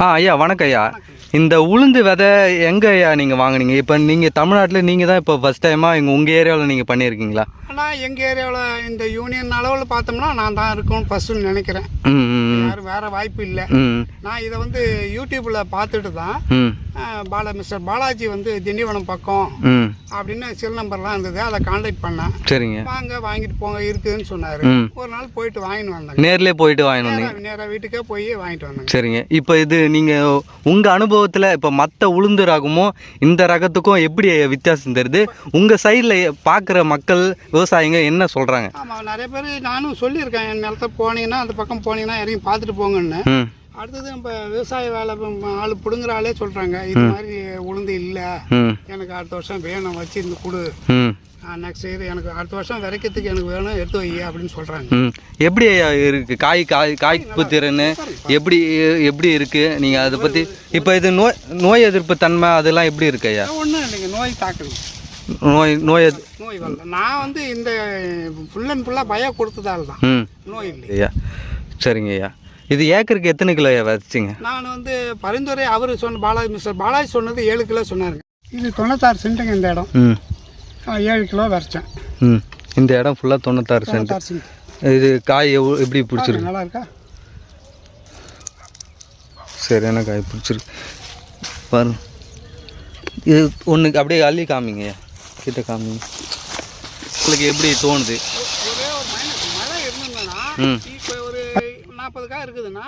ஆ ஐயா வணக்கம் ஐயா. இந்த உளுந்து விதை எங்கே ஐயா நீங்கள் வாங்குனீங்க? இப்போ நீங்கள் தமிழ்நாட்டில் நீங்கள் தான் இப்போ ஃபஸ்ட் டைமாக எங்கள் உங்கள் ஏரியாவில் நீங்கள் பண்ணியிருக்கீங்களா? ஆனால் எங்கள் ஏரியாவில் இந்த யூனியன் அளவில் பார்த்தோம்னா நான் தான் இருக்கணும் ஃபஸ்ட்டுன்னு நினைக்கிறேன். யாரும் வேறு வாய்ப்பு இல்லை. நான் இதை வந்து யூடியூப்பில் பார்த்துட்டு தான் பாலா மிஸ்டர் பாலாஜி வந்து திண்டிவனம் பக்கம் அப்படின்னு செல் நம்பர்லாம் இருந்தது. அதை காண்டாக்ட் பண்ணேன். சரிங்க. வாங்க வாங்கிட்டு போங்க இருக்குதுன்னு சொன்னார். ஒரு நாள் போயிட்டு வாங்கிட்டு வந்தாங்க. நேர்லேயே போயிட்டு வாங்கிட்டு வந்தீங்க. நேராக வீட்டுக்கே போய் வாங்கிட்டு வந்தாங்க. சரிங்க. இப்போ இது நீங்கள் உங்கள் அனுபவத்தில் இப்போ மற்ற உளுந்து ரகமும் இந்த ரகத்துக்கும் எப்படி வித்தியாசம் தெரியுது? உங்கள் சைடில் பார்க்குற மக்கள் விவசாயிங்க என்ன சொல்கிறாங்க ஆமாம் நிறைய பேர் நானும் சொல்லியிருக்கேன் என் நிலத்த போனீங்கன்னா அந்த பக்கம் போனீங்கன்னா இறங்கி பார்த்துட்டு போங்கன்னு. அடுத்தது நம்ம விவசாய வேலை ஆள் பிடுங்குற ஆளே சொல்கிறாங்க இது மாதிரி உளுந்து இல்லை. எனக்கு அடுத்த வருஷம் வேணும் வச்சிருந்து கொடு. ம். நெக்ஸ்ட் இயர் எனக்கு அடுத்த வருஷம் விதைக்கிறதுக்கு எனக்கு வேணும் எடுத்து வை அப்படின்னு சொல்கிறாங்க எப்படி ஐயா இருக்கு? காய் காய் காய்ப்பு திறன் எப்படி எப்படி இருக்கு? நீங்க அதை பத்தி இப்போ இது நோய் நோய் எதிர்ப்பு தன்மை அதெல்லாம் எப்படி இருக்கு ஐயா? ஒன்றும் இல்லைங்க நோய் தாக்குது. நோய் நோய் நோய் வரல. நான் வந்து இந்த ஃபுல் அண்ட் ஃபுல்லாக பயம் கொடுத்ததால தான். நோய் இல்லை ஐயா சரிங்க ஐயா. இது ஏக்கருக்கு எத்தனை கிலோ ஐயா விதைச்சிங்க நான் வந்து பரிந்துரை அவர் சொன்ன பாலாஜி மிஸ்டர் பாலாஜி சொன்னது ஏழு கிலோ சொன்னாருங்க இது தொண்ணூத்தாறு சென்ட்டுங்க இந்த இடம். ம். ஏழு கிலோ விரைச்சேன். ம். இந்த இடம் ஃபுல்லாக தொண்ணூத்தாறு சென்ட் இது காய் எவ்வளோ எப்படி பிடிச்சிருக்கு? நல்லா இருக்கா சரியான காய் பிடிச்சிருக்கு? பாருங்க. இது ஒன்று அப்படியே அள்ளி காமிங்க. கிட்ட காமிங்க. உங்களுக்கு எப்படி தோணுது? ம். நாற்பது காய் இருக்குதுன்னா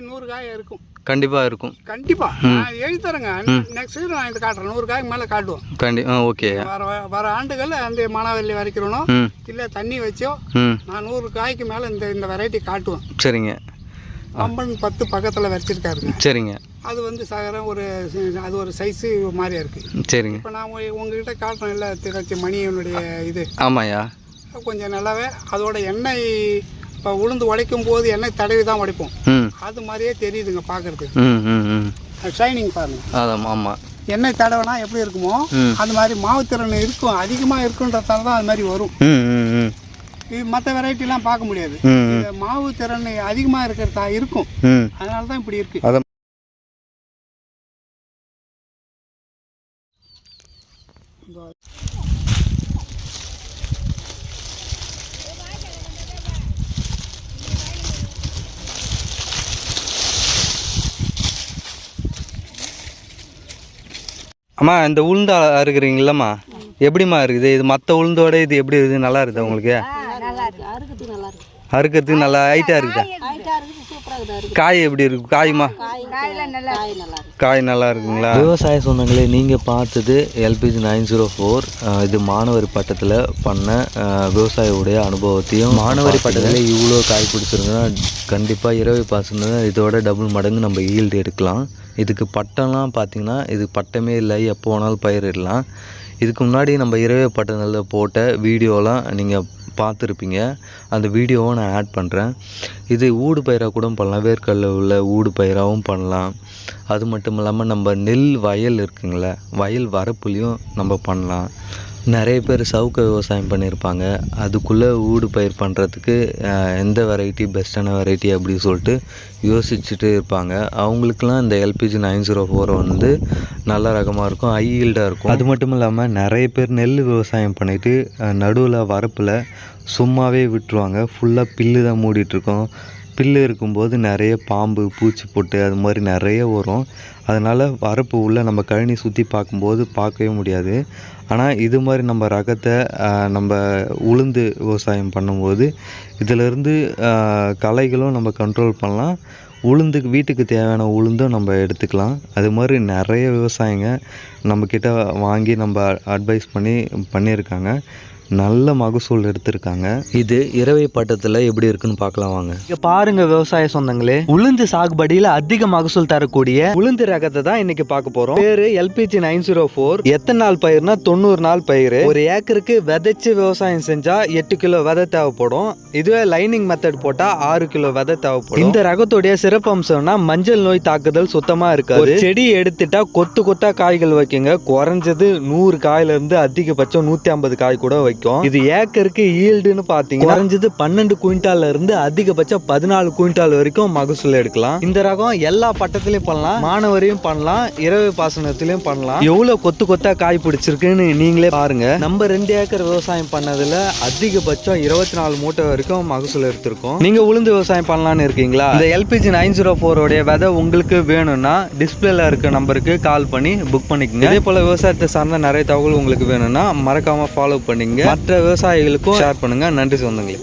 நூறு காய் இருக்கும். கண்டிப்பாக இருக்கும். கண்டிப்பா. நான் எழுதி தரேங்க. நெக்ஸ்ட் இயர் நான் இது காட்டுறேன். நூறு காய்க்கு மேலே காட்டுவோம். கண்டி ஓகே. வர வர ஆண்டுகள் அந்த மானாவல்லி வரைக்கிறணும் ம். இல்லை தண்ணி வச்சோ நான் நூறு காய்க்கு மேலே இந்த இந்த வெரைட்டி காட்டுவேன் சரிங்க. அம்பன் பத்து பக்கத்தில் வச்சிருக்காருங்க. சரிங்க. அது வந்து சகரம் ஒரு அது ஒரு சைஸு மாதிரியா இருக்குது சரிங்க. இப்போ நான் உங்க- உங்ககிட்ட காட்டுறேன் இல்லை திராட்சை மணியனுடைய இது. ஆமாய்யா. கொஞ்சம் நல்லாவே அதோட எண்ணெய் இப்போ உளுந்து உடைக்கும் போது எண்ணெய் தடவி தான் உடைப்போம் அது மாதிரியே தெரியுதுங்க பார்க்கறதுக்கு ஷைனிங் பாருங்க. ஆமாம் எண்ணெய் தடவைனா எப்படி இருக்குமோ. அது மாதிரி மாவுத்திறன் இருக்கும் அதிகமாக இருக்குன்றதால தான் அது மாதிரி வரும். இது மற்ற வெரைட்டிலாம் பார்க்க முடியாது. இந்த மாவு திறன் அதிகமாக இருக்கிறதா இருக்கும். அதனால தான் இப்படி இருக்கு. அம்மா இந்த உளுந்து அறுக்குறீங்களம்மா எப்படிம்மா இருக்குது? இது மற்ற உளுந்தோட இது எப்படி இருக்குது? நல்லா இருக்குதா உங்களுக்கு? நல்லா இருக்கு. அறுக்கிறதுக்கு நல்லா இருக்கு. அறுக்கிறதுக்கு நல்லா ஹைட்டாக இருக்குதா? காய் எப்படி இருக்கு. காயுமா? காய் நல்லா இருக்கு. காய் நல்லா இருக்குங்களா? விவசாய சொந்தங்களே நீங்கள் பார்த்தது எல்பிஜி நைன் ஜீரோ ஃபோர் இது மாணவரி பட்டத்தில் பண்ண விவசாயியுடைய அனுபவத்தையும் மாணவரி பட்டத்தில்? இவ்வளோ காய் பிடிச்சிருந்தா கண்டிப்பாக இரவு பாசனம் இதோட டபுள் மடங்கு நம்ம ஈல்டு எடுக்கலாம். இதுக்கு பட்டம்லாம் பார்த்திங்கன்னா இது பட்டமே இல்லை. எப்போ வேணாலும் பயிரிடலாம். இதுக்கு முன்னாடி நம்ம இரவே பட்டத்தில் போட்ட வீடியோலாம் நீங்கள் பார்த்துருப்பீங்க. அந்த வீடியோவை நான் ஆட் பண்ணுறேன் இது ஊடு பயிராக கூட பண்ணலாம். வேர்க்கடல உள்ள ஊடு பயிராகவும் பண்ணலாம். அது மட்டும் இல்லாமல் நம்ம நெல் வயல் இருக்குங்களே வயல் வரப்புலையும் நம்ம பண்ணலாம். நிறைய பேர் சவுக்க விவசாயம் பண்ணியிருப்பாங்க. அதுக்குள்ளே ஊடு பயிர் பண்ணுறதுக்கு எந்த வெரைட்டி பெஸ்ட்டான வெரைட்டி அப்படின்னு சொல்லிட்டு யோசிச்சுட்டு இருப்பாங்க. அவங்களுக்குலாம் இந்த எல்பிஜி நைன் ஜீரோ ஃபோர் வந்து நல்ல ரகமாக இருக்கும் ஹை ஈல்டாக இருக்கும். அது மட்டும் இல்லாமல் நிறைய பேர் நெல் விவசாயம் பண்ணிவிட்டு நடுவில் வரப்பில் சும்மாவே விட்டுருவாங்க. ஃபுல்லாக பில்லு தான் மூடிட்டுருக்கோம் புல்லு இருக்கும்போது நிறைய பாம்பு பூச்சி பொட்டு அது மாதிரி நிறைய வரும். அதனால் வரப்பு உள்ளே நம்ம கழனி சுற்றி பார்க்கும்போது பார்க்கவே முடியாது. ஆனால் இது மாதிரி நம்ம ரகத்தை நம்ம உளுந்து விவசாயம் பண்ணும்போது இதிலிருந்து களைகளும் நம்ம கண்ட்ரோல் பண்ணலாம். உளுந்துக்கு வீட்டுக்கு தேவையான உளுந்தும் நம்ம எடுத்துக்கலாம். அது மாதிரி நிறைய விவசாயிங்க நம்மக்கிட்ட வாங்கி நம்ம அட்வைஸ் பண்ணி பண்ணியிருக்காங்க. நல்ல மகசூல் எடுத்திருக்காங்க. இது இரவை பட்டத்தில் எப்படி இருக்குன்னு பார்க்கலாம் வாங்க. இங்க பாருங்க விவசாய சொந்தங்களே உளுந்து சாகுபடியில அதிக மகசூல் தரக்கூடிய உளுந்து ரகத்தை தான் இன்னைக்கு பார்க்க போறோம். பேரு எல்பிஜி நைன் ஜீரோ ஃபோர். எத்தனை நாள் பயிர்னா தொண்ணூறு நாள் பயிர். ஒரு ஏக்கருக்கு விதைச்சு விவசாயம் செஞ்சா எட்டு கிலோ விதை தேவைப்படும். இதுவே லைனிங் மெத்தட் போட்டா ஆறு கிலோ விதை தேவைப்படும். இந்த ரகத்துடைய சிறப்பு அம்சம்னா மஞ்சள் நோய் தாக்குதல் சுத்தமா இருக்காது. ஒரு செடி எடுத்துட்டா கொத்து கொத்தா காய்கள் வைக்குங்க. குறைஞ்சது நூறு காயில இருந்து அதிகபட்சம் நூத்தி ஐம்பது காய் கூட வைக்கும் கிடைக்கும் இது ஏக்கருக்கு ஈல்டுன்னு பார்த்தீங்கன்னா குறைஞ்சது பன்னெண்டு குவிண்டால்ல இருந்து அதிகபட்சம் பதினாலு குவிண்டால் வரைக்கும் மகசூல் எடுக்கலாம். இந்த ரகம் எல்லா பட்டத்திலையும் பண்ணலாம் மாணவரையும் பண்ணலாம் இரவு பாசனத்திலையும் பண்ணலாம். எவ்வளவு கொத்து கொத்தா காய் பிடிச்சிருக்குன்னு நீங்களே பாருங்க. நம்ம ரெண்டு ஏக்கர் விவசாயம் பண்ணதுல அதிகபட்சம் இருபத்தி நாலு மூட்டை வரைக்கும் மகசூல் எடுத்திருக்கோம். நீங்க உளுந்து விவசாயம் பண்ணலாம்னு இருக்கீங்களா? இந்த எல்பிஜி நைன் ஜீரோ உடைய விதை உங்களுக்கு வேணும்னா டிஸ்பிளேல இருக்க நம்பருக்கு கால் பண்ணி புக் பண்ணிக்கோங்க. இதே போல விவசாயத்தை சார்ந்த நிறைய தகவல் உங்களுக்கு வேணும்னா மறக்காம ஃபாலோ பண்ணிங்க மற்ற விவசாயிகளுக்கும் ஷேர் பண்ணுங்க. நன்றி சொந்தங்களே.